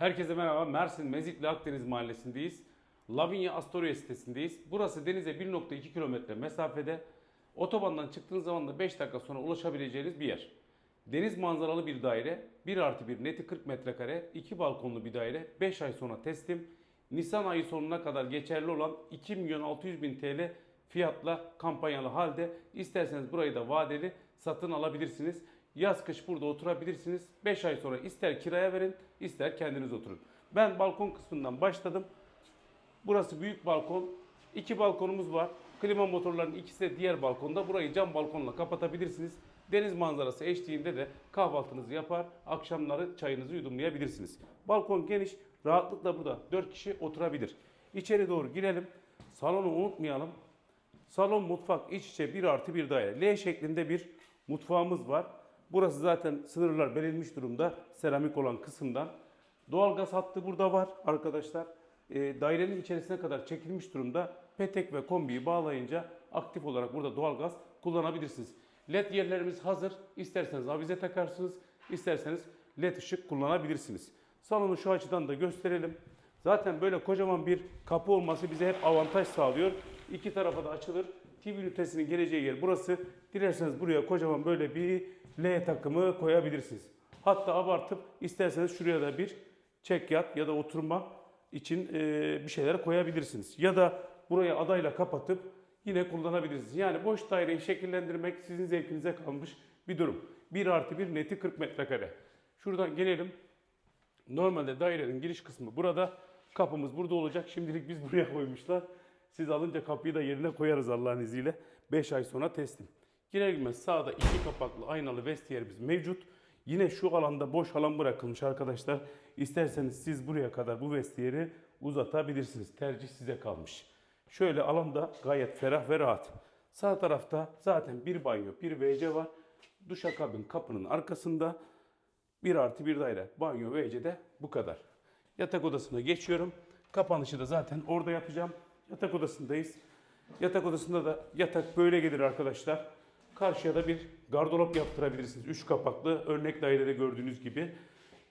Herkese merhaba. Mersin Mezitli Akdeniz Mahallesi'ndeyiz. Lavinia Astoria sitesindeyiz. Burası denize 1.2 kilometre mesafede. Otobandan çıktığınız zaman da 5 dakika sonra ulaşabileceğiniz bir yer. Deniz manzaralı bir daire. 1 artı 1 neti 40 metrekare. 2 balkonlu bir daire. 5 ay sonra teslim. Nisan ayı sonuna kadar geçerli olan 2 milyon 600 bin TL fiyatla kampanyalı halde isterseniz burayı da vadeli satın alabilirsiniz. Yaz kış burada oturabilirsiniz. 5 ay sonra ister kiraya verin ister kendiniz oturun. Ben balkon kısmından başladım. Burası büyük balkon. İki balkonumuz var. Klima motorlarının ikisi de diğer balkonda. Burayı cam balkonla kapatabilirsiniz. Deniz manzarası eşliğinde de kahvaltınızı yapar, akşamları çayınızı yudumlayabilirsiniz. Balkon geniş, rahatlıkla burada 4 kişi oturabilir. İçeri doğru girelim. Salonu unutmayalım. Salon, mutfak iç içe bir artı bir daire. L şeklinde bir mutfağımız var. Burası zaten sınırlar belirlenmiş durumda seramik olan kısımdan. Doğalgaz hattı burada var arkadaşlar. E, dairenin içerisine kadar çekilmiş durumda. Petek ve kombiyi bağlayınca aktif olarak burada doğalgaz kullanabilirsiniz. LED yerlerimiz hazır. İsterseniz avize takarsınız, isterseniz LED ışık kullanabilirsiniz. Salonu şu açıdan da gösterelim. Zaten böyle kocaman bir kapı olması bize hep avantaj sağlıyor. İki tarafa da açılır. TV ünitesinin geleceği yer burası. Dilerseniz buraya kocaman böyle bir L takımı koyabilirsiniz. Hatta abartıp isterseniz şuraya da bir çekyat ya da oturma için e, bir şeyler koyabilirsiniz. Ya da burayı adayla kapatıp yine kullanabilirsiniz. Yani boş daireyi şekillendirmek sizin zevkinize kalmış bir durum. 1 artı 1 neti 40 metrekare. Şuradan gelelim. Normalde dairenin giriş kısmı burada. Kapımız burada olacak. Şimdilik biz buraya koymuşlar. Siz alınca kapıyı da yerine koyarız Allah'ın izniyle. 5 ay sonra teslim. Girer girmez sağda iki kapaklı aynalı vestiyerimiz mevcut. Yine şu alanda boş alan bırakılmış arkadaşlar. İsterseniz siz buraya kadar bu vestiyeri uzatabilirsiniz. Tercih size kalmış. Şöyle alanda gayet ferah ve rahat. Sağ tarafta zaten bir banyo, bir WC var. Duşakabin kapının arkasında. Bir artı bir daire. Banyo ve de bu kadar. Yatak odasına geçiyorum. Kapanışı da zaten orada yapacağım. Yatak odasındayız. Yatak odasında da yatak böyle gelir arkadaşlar. Karşıya da bir gardırop yaptırabilirsiniz. Üç kapaklı örnek dairede gördüğünüz gibi.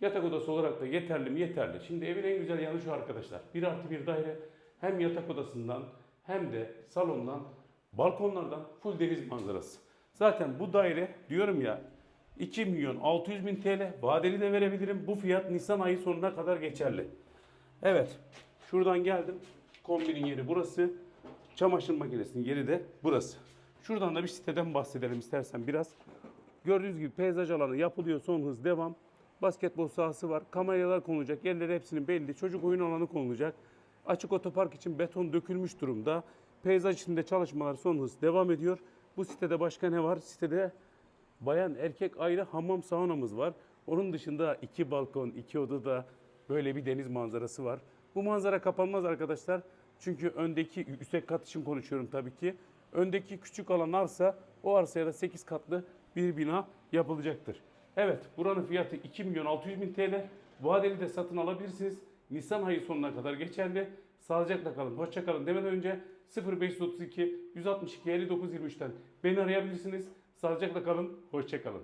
Yatak odası olarak da yeterli mi? Yeterli. Şimdi evin en güzel yanı şu arkadaşlar. Bir artı bir daire hem yatak odasından hem de salondan, balkonlardan full deniz manzarası. Zaten bu daire diyorum ya 2 milyon 600 bin TL vadeli de verebilirim. Bu fiyat Nisan ayı sonuna kadar geçerli. Evet. Şuradan geldim. Kombinin yeri burası. Çamaşır makinesinin yeri de burası. Şuradan da bir siteden bahsedelim istersen biraz. Gördüğünüz gibi peyzaj alanı yapılıyor. Son hız devam. Basketbol sahası var. Kameralar konulacak. Yerleri hepsinin belli. Çocuk oyun alanı konulacak. Açık otopark için beton dökülmüş durumda. Peyzaj içinde çalışmalar son hız devam ediyor. Bu sitede başka ne var? Sitede bayan erkek ayrı hamam saunamız var. Onun dışında iki balkon, iki odada böyle bir deniz manzarası var. Bu manzara kapanmaz arkadaşlar. Çünkü öndeki yüksek kat için konuşuyorum tabii ki. Öndeki küçük alan arsa o arsaya da 8 katlı bir bina yapılacaktır. Evet buranın fiyatı 2 milyon 600 bin TL. Vadeli de satın alabilirsiniz. Nisan ayı sonuna kadar geçerli. Sağlıcakla kalın, hoşça kalın demeden önce 0532 162 59 23'ten beni arayabilirsiniz. Sağlıcakla kalın, hoşça kalın.